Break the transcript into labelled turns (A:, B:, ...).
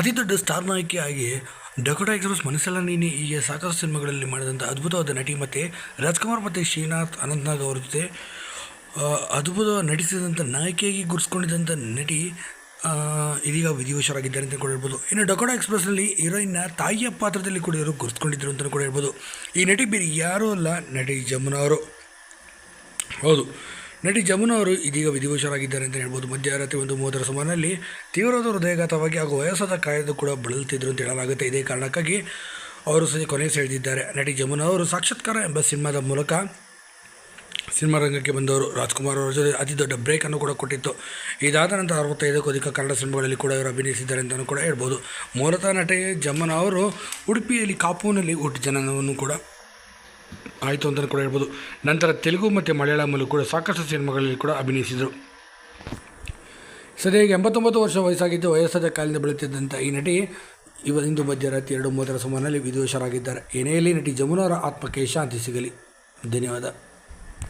A: ಅತಿ ದೊಡ್ಡ ಸ್ಟಾರ್ ನಾಯಕಿಯಾಗಿ ಡಕೋಟಾ ಎಕ್ಸ್ಪ್ರೆಸ್ ಮನಸ್ಸೆಲ್ಲ ನೀನೆ ಹೀಗೆ ಸಾಕಷ್ಟು ಸಿನಿಮಾಗಳಲ್ಲಿ ಮಾಡಿದಂಥ ಅದ್ಭುತವಾದ ನಟಿ ಮತ್ತು ರಾಜ್ಕುಮಾರ್ ಮತ್ತು ಶ್ರೀನಾಥ್ ಅನಂತ್ನಾಗ್ ಅವರ ಜೊತೆ ಅದ್ಭುತ ನಟಿಸಿದಂಥ ನಾಯಕಿಯಾಗಿ ಗುರುಸ್ಕೊಂಡಿದ್ದಂಥ ನಟಿ ಇದೀಗ ವಿಧಿವಶರಾಗಿದ್ದಾರೆ ಅಂತ ಕೂಡ ಹೇಳ್ಬೋದು. ಇನ್ನು ಡಕೋಟಾ ಎಕ್ಸ್ಪ್ರೆಸ್ನಲ್ಲಿ ಹೀರೋಯಿನ್ನ ತಾಯಿಯ ಪಾತ್ರದಲ್ಲಿ ಕೂಡ ಇವರು ಗುರ್ಸ್ಕೊಂಡಿದ್ದರು ಅಂತಲೂ ಕೂಡ ಹೇಳ್ಬೋದು. ಈ ನಟಿ ಬೇರೆ ಯಾರೂ ಅಲ್ಲ, ನಟಿ ಜಮುನಾ ಹೌದು. ನಟಿ ಜಮುನಾ ಅವರು ಇದೀಗ ವಿಧಿವಶರಾಗಿದ್ದಾರೆ ಅಂತ ಹೇಳ್ಬೋದು. ಮಧ್ಯರಾತ್ರಿ ಒಂದು ಮೂವತ್ತರ ಸುಮಾರಿನಲ್ಲಿ ತೀವ್ರವಾದ ಹೃದಯಘಾತವಾಗಿ ಹಾಗೂ ವಯಸ್ಸಾದ ಕಾಯದ ಕೂಡ ಬಳಲ್ತಿದ್ರು ಅಂತ ಹೇಳಲಾಗುತ್ತೆ. ಇದೇ ಕಾರಣಕ್ಕಾಗಿ ಅವರು ಸಹ ಕೊನೆ ಸೆಳೆದಿದ್ದಾರೆ. ನಟಿ ಜಮುನಾ ಅವರು ಸಾಕ್ಷಾತ್ಕಾರ ಎಂಬ ಸಿನಿಮಾದ ಮೂಲಕ ಸಿನಿಮಾ ರಂಗಕ್ಕೆ ಬಂದವರು. ರಾಜ್ಕುಮಾರ್ ಅವರ ಜೊತೆ ಅತಿ ದೊಡ್ಡ ಬ್ರೇಕನ್ನು ಕೂಡ ಕೊಟ್ಟಿತ್ತು. ಇದಾದ ನಂತರ ಅರವತ್ತೈದಕ್ಕೂ ಅಧಿಕ ಕನ್ನಡ ಸಿನಿಮಾಗಳಲ್ಲಿ ಕೂಡ ಇವರು ಅಭಿನಯಿಸಿದ್ದಾರೆ ಅಂತಲೂ ಕೂಡ ಹೇಳ್ಬೋದು. ಮೂಲತಃ ನಟಿ ಜಮುನಾ ಅವರು ಉಡುಪಿಯಲ್ಲಿ ಕಾಪುನಲ್ಲಿ ಹುಟ್ಟು ಜನನವನ್ನು ಕೂಡ ಆಯಿತು ಅಂತಲೂ ಕೂಡ ಹೇಳ್ಬೋದು. ನಂತರ ತೆಲುಗು ಮತ್ತು ಮಲಯಾಳಮಲ್ಲೂ ಕೂಡ ಸಾಕಷ್ಟು ಸಿನಿಮಾಗಳಲ್ಲಿ ಕೂಡ ಅಭಿನಯಿಸಿದರು. ಸರಿಯಾಗಿ ಎಂಬತ್ತೊಂಬತ್ತು ವರ್ಷ ವಯಸ್ಸಾಗಿದ್ದು ವಯಸ್ಸಾದ ಕಾಲದಿಂದ ಬೆಳೆಯುತ್ತಿದ್ದಂಥ ಈ ನಟಿ ಇಂದು ಮಧ್ಯರಾತ್ರಿ ಎರಡು ಮೂವತ್ತರ ಸುಮಾರಿನಲ್ಲಿ ವಿಧಿವಶರಾಗಿದ್ದಾರೆ ಏನೇ ಇಲ್ಲಿ ನಟಿ ಜಮುನಾರ ಆತ್ಮಕ್ಕೆ ಶಾಂತಿ ಸಿಗಲಿ. ಧನ್ಯವಾದ.